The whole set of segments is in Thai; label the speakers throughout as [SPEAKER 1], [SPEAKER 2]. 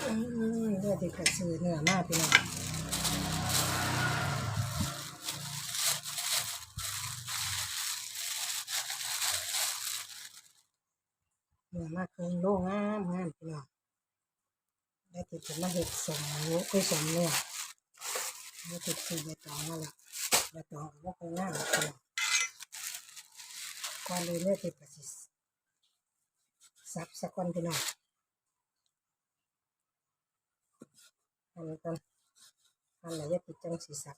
[SPEAKER 1] เลือดที่กระซื้อเนื้อมากพี่น้องเนื้อมากคือโล่งามงามพี่น้องได้ติดเป็นมาเห็ดสมหมูคือสมเนื้อได้ติดคือใบตองมาแหล้วใบตองก็บ่ค่อยงามพี่น้องก่อนเลยเลือดติดกระสิสับสักคนพี่น้อง อันนี้ก่อนอันไหนจะติดจังสีสั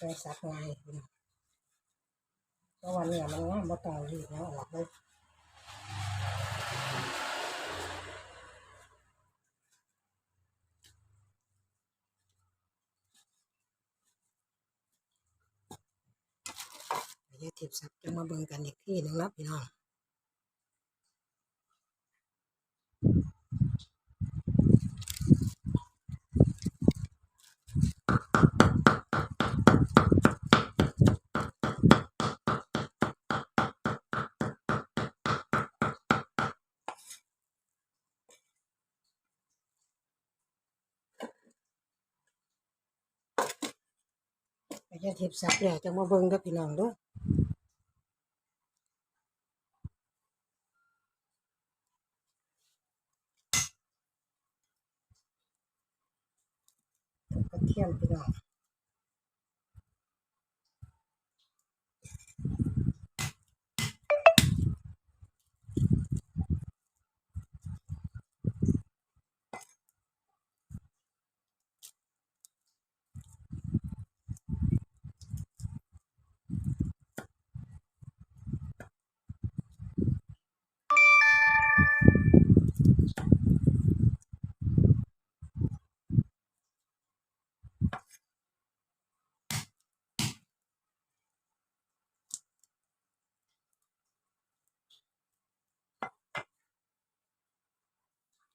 [SPEAKER 1] บไปสักไงายพี่น้องเพราะวันนี้มันง่ายบ่ต้องรีบแล้วออกเลยเดี๋ยวทิพย์สับจะมาเบิ่งกันอีกที่หนึ่งนะพี่น้อง ไปจะทิพย์สับแล้วจะมาเบิ่งกับพี่น้องเด้วยกระเทียมพี่น้อง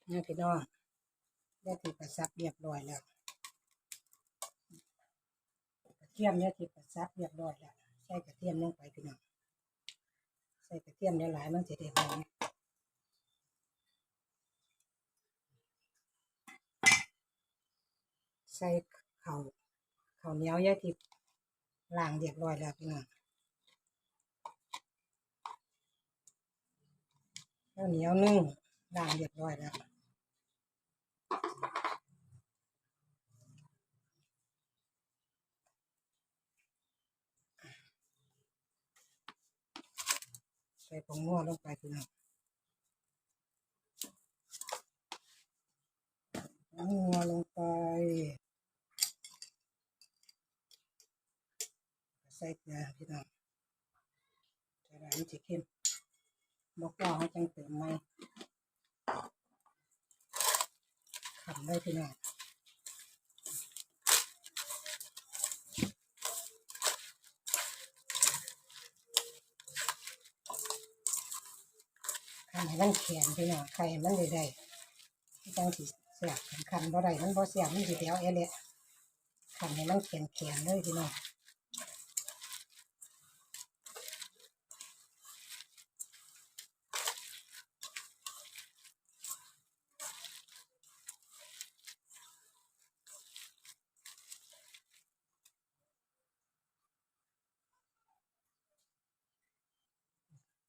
[SPEAKER 1] นี่พี่น้องได้ทิพย์สับเรียบร้อยแล้วกระเทียมเนี่ยทิพย์สับเรียบร้อยแล้วใส่กระเทียมลงไปพี่น้องใส่กระเทียมหลายๆมันจะได้หอมใส่ข้าวข้าวเหนียวยาทิพย์ล้างเรียบร้อยแล้วพี่น้องข้าวเหนียวนึ่งล้างเรียบร้อยแล้ว ส่ผงนัวลงไปพี่น้องนัวลงไป ใส่เกลือพี่น้องใส่ร้านจะเข้มบอกว่าให้จังเติมไหมขันได้พี่น้อง ขันให้มันแข็งพี่น้องไข่มันได้ได้จังสิเสียบขันขันบ่ได้มันบ่เสียบมันสิเดียวเอเละขันให้มันแข็งแข็งเลยพี่น้อง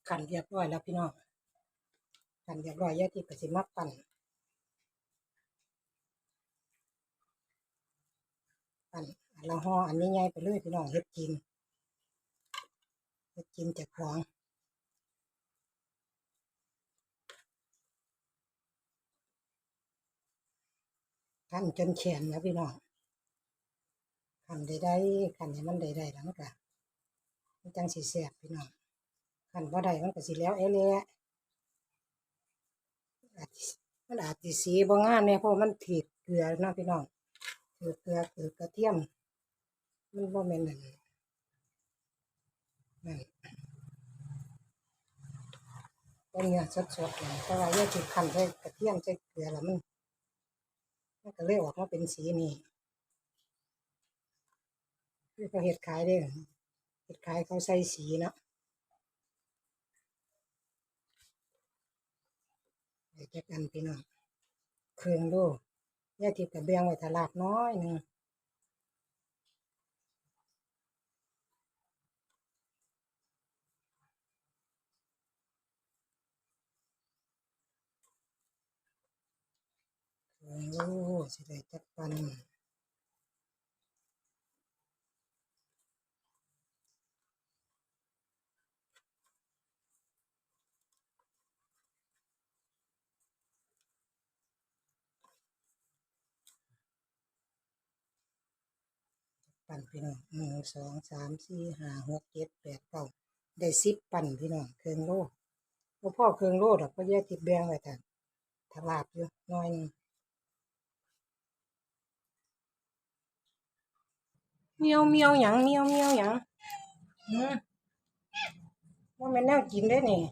[SPEAKER 1] ขันเรียบร้อยแล้วพี่น้อง ขันเรียบร้อยยาที่กสิมาปั่นปั่นอันละห่ออันนี้ใหญ่ไปเลยพี่น้องเฮ็ดกินเฮ็ดกินจากของขันจนแขนแล้วพี่น้องขันได้ได้ขันให้มันได้ได้แล้วมันก็มันจังสิแซ่บพี่น้องขันบ่ได้มันก็สิแล้วเอเละอาจสิ มันอาจสิสีบ่งามเนี่ยเพราะมันผิดเกลือนาะพี่น้องถือเกลือถือกระเทียม มันบ่แม่นนั่นนั่นเนเนื้อสดๆเลยแต่ว่าอย่าติดคันใส่กระเทียมใส่เกลือแล้วมันมันก็เลยออกมาเป็นสีนี้คือเขาเฮ็ดขายเด้เฮ็ดขายเขาใส่สีเนาะ ไปจักกันพี่น้องเครื่องดูแยกทิพย์กับเบียงไว้ตลาดน้อยหนึ่งโอ้สิได้จักปันันพี่น้องหนึ่งสองสามสี่ห้าหกเจ็ดแปดเก้าได้สิบปันพี่น้องเครื่องโลบ่พ่อเครื่องโลดอกก็แยกติดแบงไว้แต่ตลาดอยู่น้อยนึงเมียวเมียวหยังเมียวเมียวหยังหืมว่ามันแนวกินได้นี่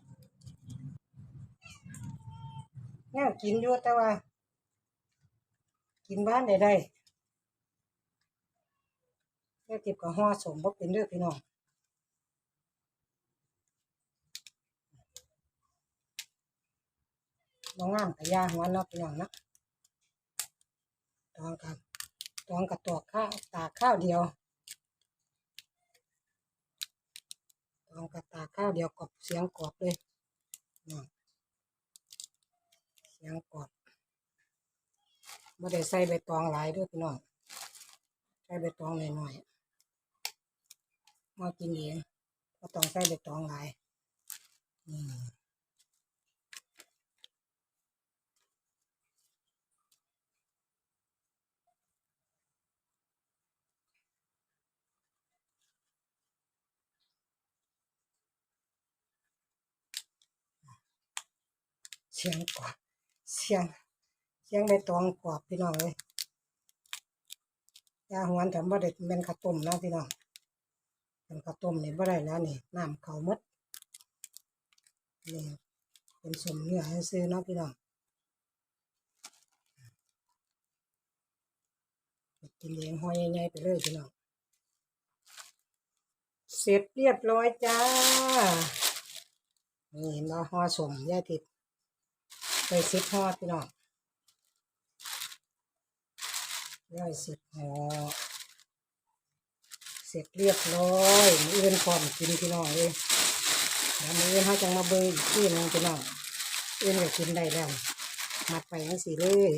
[SPEAKER 1] แนวกินอยู่แต่ว่า กินบ้านได้ได้ แค่ติบกับห่อสมบ่เป็นเด้อพี่น้องบ่งามกับยาหัวเนาะพี่น้องเนาะตองกับตองกับตอกข้าวตาข้าวเดียวตองกับตาข้าวเดียวกรอบเสียงกรอบเลยน้องเสียงกรอบบ่ได้ใส่ใบตองหลายด้วยพี่น้องใส่ใบตองหน่อยๆ มากินเองก็ต้องใส่ใบตองหลายอืมเสียงกรอบเสียงเสียงใบตองกรอบพี่น้องเลยยาหวนแต่บ่ได้เป็นข้าวต้มนะพี่น้อง เป็นข้าวต้มนี่บ่ได้แล้วนี่น้ำเขามดนี่เป็นสมเนื้อให้ซื้อเนาะพี่น้องไปกินเองหอยใหญ่ๆไปเลยพี่น้องเสร็จเรียบร้อยจ้า นี่เนาห่อสมย่าติดไปสิบห่อพี่น้องร้อยสิบห่อ ร็จเรียบร้อยมืออื่นพร้อมกินพี่น้องเลยแล้วมื้ออื่นเขาจังมาเบิ่งอีกที่นึงพี่น้องอื่นก็กินได้แล้วมัดไปทั้งสี่เลย